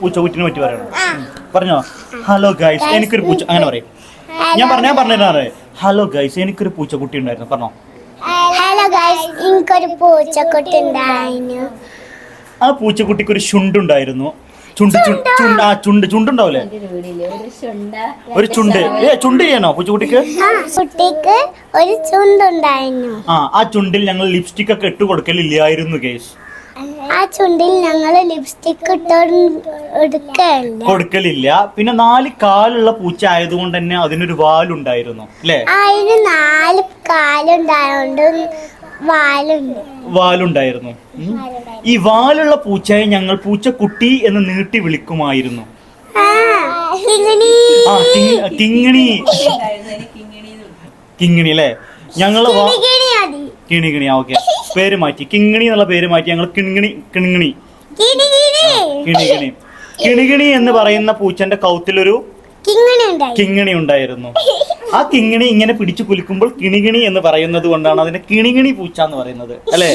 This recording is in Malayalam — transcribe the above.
പൂച്ചക്കുട്ടിനെ പറ്റി പറയണം. പറഞ്ഞോ? ഹലോ ഗൈസ് എനിക്കൊരു പൂച്ച അങ്ങനെ പറയും. ഞാൻ പറഞ്ഞ ഞാൻ പറഞ്ഞിട്ടാണ് ഹലോ ഗൈസ് എനിക്കൊരു പൂച്ചക്കുട്ടി ഉണ്ടായിരുന്നു. പറഞ്ഞോ? ഹലോ ഗൈസ് എനിക്കൊരു പൂച്ചക്കുട്ടി ഉണ്ടായിരുന്നു. ആ പൂച്ചക്കുട്ടിക്ക് ഒരു ചുണ്ടുണ്ടായിരുന്നു ചുണ്ട് ചുണ്ട്? ചുണ്ട് ആ ചുണ്ട് ചുണ്ടുണ്ടാവില്ലേ ഒരു ചുണ്ട് ഏ ചുണ്ട് ചെയ്യണോ പൂച്ചക്കുട്ടിക്ക് കുട്ടിക്ക്? ഒരു ചുണ്ടുണ്ടായിരുന്നു. ആ ആ ചുണ്ടിൽ ഞങ്ങൾ ലിപ്സ്റ്റിക് ഒക്കെ ഇട്ട് കൊടുക്കലില്ലായിരുന്നു ഗൈസ് ആ ചുണ്ടിൽ ഞങ്ങൾ ലിപ്സ്റ്റിക് എടുക്കല്ല? കൊടുക്കലില്ല. പിന്നെ നാല് കാലുള്ള പൂച്ച ആയതുകൊണ്ട് തന്നെ അതിനൊരു വാലുണ്ടായിരുന്നു അല്ലേ? അതിന് നാല് കാലുണ്ടായോണ്ട് വാലുണ്ട്. വാലുണ്ടായിരുന്നു. ഉം. ഈ വാലുള്ള പൂച്ചയെ ഞങ്ങൾ പൂച്ചക്കുട്ടി എന്ന് നീട്ടി വിളിക്കുമായിരുന്നു. ആ, കിങ്- കിങ്ങിണി. കിങ്ങിണി അല്ലേ? ഞങ്ങൾ വാ- കിങ്ങിണി. കിണി കിണി ഓക്കെ. പേര് മാറ്റി. കിങ്ങിണി എന്നുള്ള പേര് മാറ്റി ഞങ്ങൾ കിണിങ്ങിണി കിണിങ്ങിണി. കിണികിണി കിണി. കിണി കിണി കിണികിണി എന്ന് പറയുന്ന പൂച്ചന്റെ കൗത്തിലൊരു കിങ്ങിണി ഉണ്ടായി കിങ്ങിണി ഉണ്ടായിരുന്നു. ആ കിങ്ങിണി ഇങ്ങനെ പിടിച്ചു കുലുക്കുമ്പോൾ കിണികിണി എന്ന് പറയുന്നത് കൊണ്ടാണ് അതിന്റെ കിണികിണി പൂച്ച എന്ന് പറയുന്നത്. അല്ലേ?